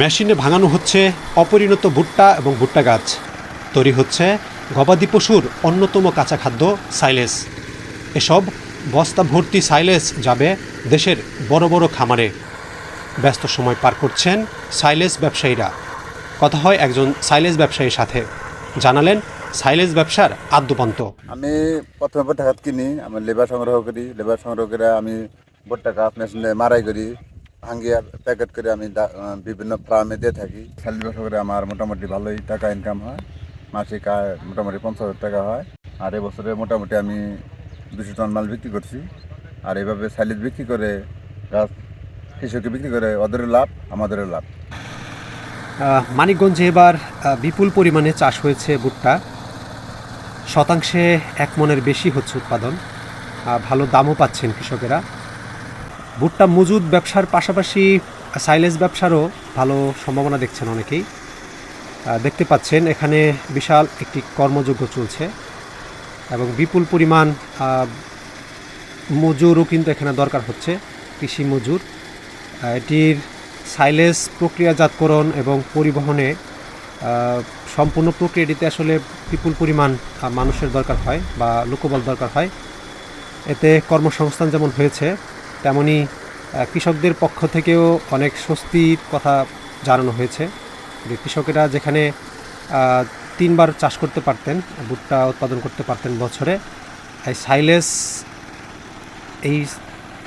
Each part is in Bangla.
মেশিনে ভাঙানো হচ্ছে অপরিণত ভুট্টা এবং ভুট্টা গাছ। তৈরি হচ্ছে গবাদি পশুর অন্যতম কাঁচা খাদ্য সাইলেস। এসব বস্তা ভর্তি সাইলেস যাবে দেশের বড় বড় খামারে। ব্যস্ত সময় পার করছেন সাইলেস ব্যবসায়ীরা। কথা হয় একজন সাইলেস ব্যবসায়ীর সাথে। জানালেন সাইলেস ব্যবসার আদ্যপান্ত। আমি প্রথমে ভুট্টা খাত কিনি, আমি লেবার সংগ্রহ করি। লেবার সংগ্রহ করে আমি ভুট্টা গাছ মেশিনে মারাই করি। ভাঙ্গিয়া প্যাকেট করে আমি বিভিন্ন ফার্মে দিয়ে থাকি। সালি ব্যবসা করে আমার মোটামুটি ভালোই টাকা ইনকাম হয়। মাসিক আয় মোটামুটি পঞ্চাশ হাজার টাকা হয়। আর এবছরে মোটামুটি আমি দুশো টন মাল বিক্রি করছি। আর এইভাবে সাইলিজ বিক্রি করে, গাছ, কৃষককে বিক্রি করে ওদেরও লাভ, আমাদেরও লাভ। মানিকগঞ্জে এবার বিপুল পরিমাণে চাষ হয়েছে ভুট্টা। শতাংশে এক মনের বেশি হচ্ছে উৎপাদন। ভালো দামও পাচ্ছেন কৃষকেরা। ভুট্টা মজুদ ব্যবসার পাশাপাশি সাইলেজ ব্যবসারও ভালো সম্ভাবনা দেখছেন অনেকেই। দেখতে পাচ্ছেন, এখানে বিশাল একটি কর্মযজ্ঞ চলছে এবং বিপুল পরিমাণ মজুরও কিন্তু এখানে দরকার হচ্ছে, কৃষি মজুর। এটির সাইলেজ প্রক্রিয়াজাতকরণ এবং পরিবহনে সম্পূর্ণ প্রক্রিয়াটিতে আসলে বিপুল পরিমাণ মানুষের দরকার হয় বা লোকবল দরকার হয়। এতে কর্মসংস্থান যেমন হয়েছে তেমনি কৃষকদের পক্ষ থেকেও অনেক স্বস্তির কথা জানানো হয়েছে যে কৃষকেরা যেখানে তিনবার চাষ করতে পারতেন, ভুট্টা উৎপাদন করতে পারতেন বছরে এই সাইলেস এই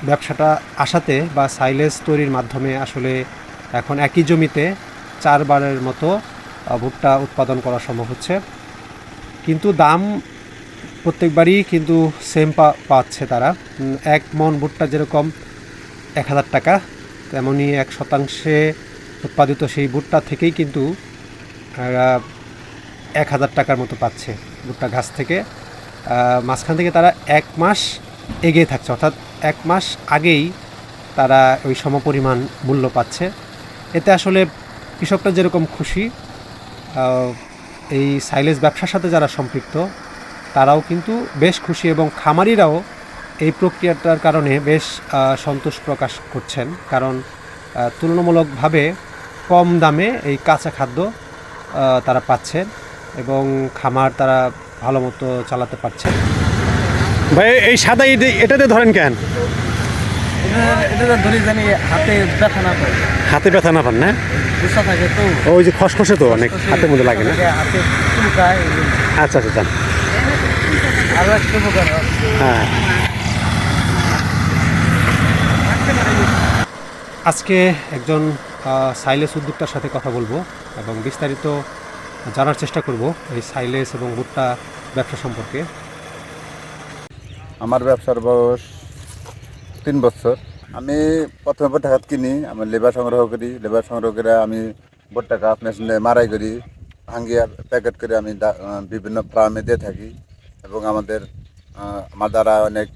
ব্যবসাটা আসাতে বা সাইলেজ তৈরির মাধ্যমে আসলে এখন একই জমিতে চারবারের মতো ভুট্টা উৎপাদন করা সম্ভব হচ্ছে। কিন্তু দাম প্রত্যেকবারই কিন্তু সেম পাচ্ছে তারা। এক মন ভুট্টা যেরকম এক হাজার টাকা তেমনই এক শতাংশে উৎপাদিত সেই ভুট্টা থেকেই কিন্তু এক হাজার টাকার মতো পাচ্ছে ভুট্টা গাছ থেকে। মাঝখান থেকে তারা এক মাস এগিয়ে থাকছে, অর্থাৎ এক মাস আগেই তারা ওই সমপরিমাণ মূল্য পাচ্ছে। এতে আসলে কৃষকরা যেরকম খুশি এই সাইলেজ ব্যবসার সাথে যারা সম্পৃক্ত তারাও কিন্তু বেশ খুশি এবং খামারিরাও এই প্রক্রিয়াটার কারণে বেশ সন্তোষ প্রকাশ করছেন। কারণ তুলনামূলকভাবে কম দামে এই কাঁচা খাদ্য তারা পাচ্ছেন এবং খামার তারা ভালো মতো চালাতে পারছেন। ভাই এই সাদা এটাতে ধরেন কেন? এটা তো ধরি জানি হাতে ব্যথা না পায়। হাতে ব্যথা না পান না? থাকে তো। ওই যে খসখসে তো অনেক হাতের মধ্যে লাগে না? হাতে চুলকায়। আচ্ছা আচ্ছা যান আরও একটা উপকার হয়। আজকে একজন সাইলেস উদ্যোক্তার সাথে কথা বলব এবং বিস্তারিত জানার চেষ্টা করব এই সাইলেস এবং ভুট্টা ব্যবসা সম্পর্কে। আমার ব্যবসার বয়স তিন বছর। আমি প্রথমে ভুট্টা খাত কিনি, আমি লেবার সংগ্রহ করি। লেবার সংগ্রহ করে আমি ভুট্টা গাছ মেশিনে মারাই করি, ভাঙ্গিয়া প্যাকেট করে আমি বিভিন্ন ফার্মে দিয়ে থাকি। এবং আমাদের আমার দ্বারা অনেক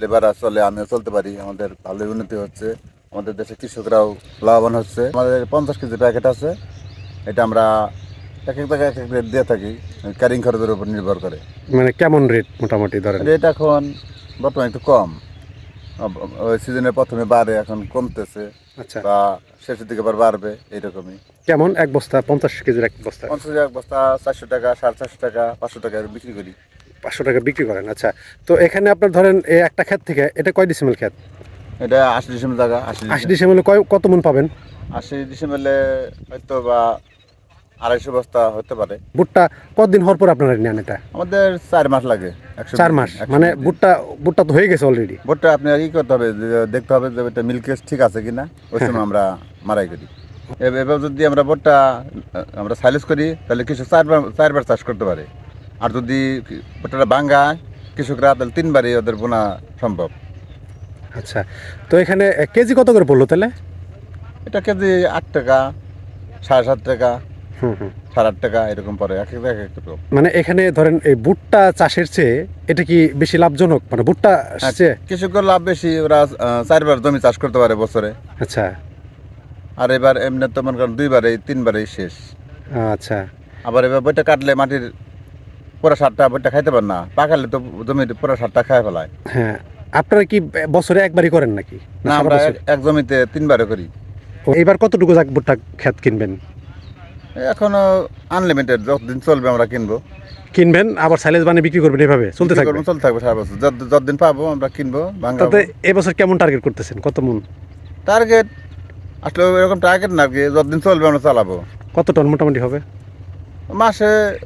লেবার চলে আমিও চলতে পারি। আমাদের ভালোই উন্নতি হচ্ছে। আমাদের দেশে কৃষকরাও লাভবান হচ্ছে। আমাদের পঞ্চাশ কেজি প্যাকেট আছে। এটা আমরা এক এক জায়গায় এক এক রেট দিয়ে থাকি। ক্যারিং খরচের উপর নির্ভর করে। মানে কেমন রেট মোটামুটি ধরেন? রেট এখন বর্তমানে একটু কম। ওই সিজনের প্রথমে বাড়ে এখন কমতেছে। আচ্ছা। বা শেষের দিকে আবার বাড়বে এইরকমই। কেমন এক বস্তা? পঞ্চাশ কেজির এক বস্তা? পঞ্চাশ এক বস্তা চারশো টাকা সাড়ে চারশো টাকা পাঁচশো টাকা বিক্রি করি। পাঁচশো টাকা বিক্রি করেন আচ্ছা। তো এখানে আপনার ধরেন এই একটা ক্ষেত থেকে এটা কয় ডিসেম্বর ক্ষেত? এটা আশি ডিসেম্বর টাকা আশি ডিসেম্বরে কয় কত মন পাবেন? আশি ডিসেম্বরে হয়তো বা আড়াইশো বস্তা হতে পারে। ভুট্টা কতদিন হওয়ার পর আপনারা নেন এটা? আমাদের চার মাস লাগে চার মাস মানে। ভুট্টা ভুট্টা তো হয়ে গেছে অলরেডি ভোটটা আপনার ই করতে হবে দেখতে হবে যে এটা মিল্কেস ঠিক আছে কিনা ওই সময় আমরা মারাই করি। এবার যদি আমরা ভোটটা আমরা সাইলেস করি তাহলে কিছু চারবার চারবার চাষ করতে পারে। আর যদি ভুট্টাটা ভাঙ্গায় কৃষকরা তাহলে তিনবারই ওদের বোনা সম্ভব। আচ্ছা তো এখানে কেজি কত করে পড়ল তাহলে? এটা কেজি আট টাকা সাড়ে সাত টাকা হুম হুম। সাড়ে আট টাকা এরকম পরে এক এক এক মানে এখানে ধরেন এই ভুট্টা চাষের চেয়ে এটা কি বেশি লাভজনক? মানে ভুট্টা চেয়ে? কৃষকের লাভ বেশি ওরা চারবার জমি চাষ করতে পারে বছরে। আচ্ছা। আর এবার এমনি তো মনে করেন দুইবারেই তিনবারেই শেষ। আচ্ছা। আবার এবার বইটা কাটলে মাটির পুরো সারটা বইটা খাইতে পারে না। পাকালে তো জমির পুরো সারটা খায় ফেলায়। হ্যাঁ আপনারা কি বছরে একবারই করেন নাকি? না আমরা এক- জমিতে তিনবারে করি। এবার কতটুকু ভুট্টা ক্ষেত কিনবেন? এখনও আনলিমিটেড যতদিন চলবে আমরা কিনবো। কিনবেন আবার সাইলেজ বানিয়ে বিক্রি করবেন এভাবে চলতে থাকবে? চলতে থাকবে সারা বছর। যতদিন পাবো আমরা কিনবো তাতে এবছর কেমন টার্গেট করতেছেন? কত মন? টার্গেট আসলে এরকম টার্গেট না কি যতদিন চলবে আমরা চালাবো। কত টন মোটামুটি হবে? মাসে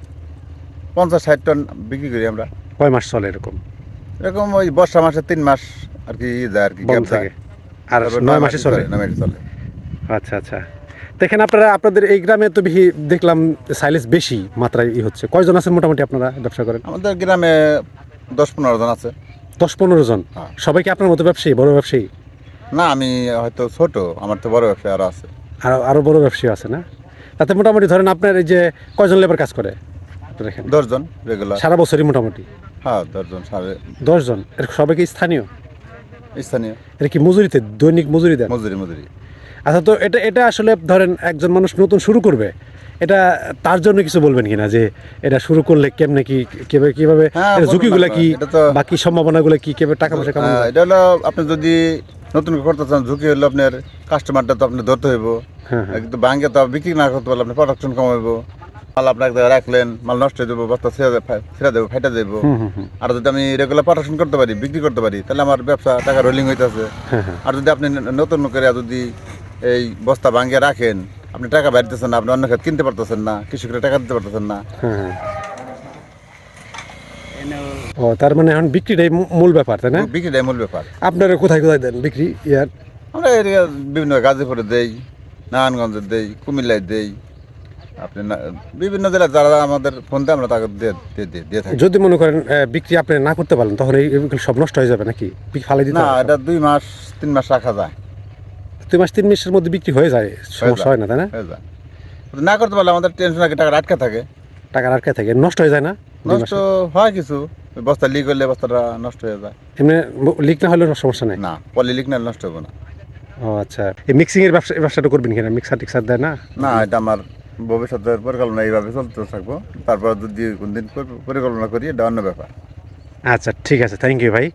পঞ্চাশ ষাট টন বিক্রি করি আমরা। কয় মাস চলে এরকম? এরকম ওই বর্ষা মাসে তিন মাস আর কি যায় আর কি বন্ধ থাকে। আর নয় মাসে চলে? নয় মাসে চলে। আচ্ছা আচ্ছা। দেখেন আপনারা আপনাদের এই গ্রামে তো বেশি দেখলাম সাইলেজ বেশি মাত্রায় ই হচ্ছে। কয়জন আছেন মোটামুটি আপনারা ব্যবসা করেন? আমাদের গ্রামে দশ পনেরো জন আছে। দশ পনেরো জন? হ্যাঁ। সবাই কি আপনার মতো ব্যবসায়ী বড় ব্যবসায়ী? না আমি হয়তো ছোট আমার তো বড় ব্যবসায়ী আরও আছে। আরও আরও বড় ব্যবসায়ী আছে না? তাতে মোটামুটি ধরেন আপনার এই যে কয়জন লেবার কাজ করে? আপনার এখানে দশজন রেগুলার সারা বছরই মোটামুটি? হ্যাঁ দশজন সাড়ে দশজন? এর সবাই কি স্থানীয়? স্থানীয়। এটা কি মজুরিতে দৈনিক মজুরি দেন? মজুরি মজুরি। আচ্ছা তো এটা এটা আসলে ধরেন একজন মানুষ নতুন শুরু করবে এটা তার জন্য কিছু বলবেন কিনা যে এটা শুরু করলে কেমনে কি কীভাবে কীভাবে হ্যাঁ, ঝুঁকিগুলো কি বাকি সম্ভাবনাগুলো কি কীভাবে টাকা পয়সা কেমন হ্যাঁ, এটা হলো আপনি যদি নতুন করতে চান ঝুঁকি হলো আপনার কাস্টমারটা তো আপনি ধরতে হইব। হ্যাঁ হ্যাঁ। কিন্তু ব্যাংকে তো বিক্রি না করতে পারলে আপনি প্রোডাকশন কমাইব। মাল আপনার রাখলেন মাল নষ্ট হয়ে যাব বস্তা ছেড়ে দেবো ফেটে দেবো আর যদি আমি রেগুলার প্রোডাকশন করতে পারি বিক্রি করতে পারি তাহলে আমার ব্যবসা টাকা রোলিং হইতেছে। হ্যাঁ হ্যাঁ। আর যদি আপনি নতুন করে যদি এই বস্তা ভাঙিয়ে রাখেন আপনি টাকা বাড়িতেছেন না আপনি অন্য ক্ষেত কিনতে পারতেছেন না কৃষকরা টাকা দিতে পারতেছেন না। হ্যাঁ ও তার মানে এখন বিক্রিটাই মূল ব্যাপার তাই না? বিক্রিটাই মূল ব্যাপার। আপনারা কোথায় কোথায় দেন বিক্রি? ইয়ার? আমরা এরিয়া বিভিন্ন গাজীপুরে দেই নারায়ণগঞ্জে দেই কুমিল্লায় দেই আপনি বিভিন্ন জেলায় যারা আমাদের ফোন দেয় আমরা তাকে দিয়ে থাকি। যদি মনে করেন বিক্রি আপনি না করতে পারেন তখন এই সব নষ্ট হয়ে যাবে নাকি? ফালাই দিতে না এটা দুই মাস তিন মাস রাখা যায়। দুই মাস তিন মাসের মধ্যে বিক্রি হয়ে যায় সমস্যা হয় না তাই না? না করতে পারলে আমাদের টেনশন আগে টাকা আটকা থাকে। টাকা আটকে থাকে নষ্ট হয়ে যায় না? নষ্ট হয় কিছু বস্তা লিক হলে বস্তাটা নষ্ট হয়ে যায়। এমনি লিক না হলেও সমস্যা নেই? না পলি লিক না নষ্ট হবে না। ও আচ্ছা এই মিক্সিং এর ব্যবসা ব্যবসাটা করবেন কিনা? মিক্সার টিক্সার দেয় না? না এটা আমার ভবিষ্যতের পরিকল্পনা এইভাবে চলতে থাকব। তারপর যদি কোনদিন পরি- পরিকল্পনা করি, এটা অন্য ব্যাপার। আচ্ছা ঠিক আছে। থ্যাংক ইউ ভাই।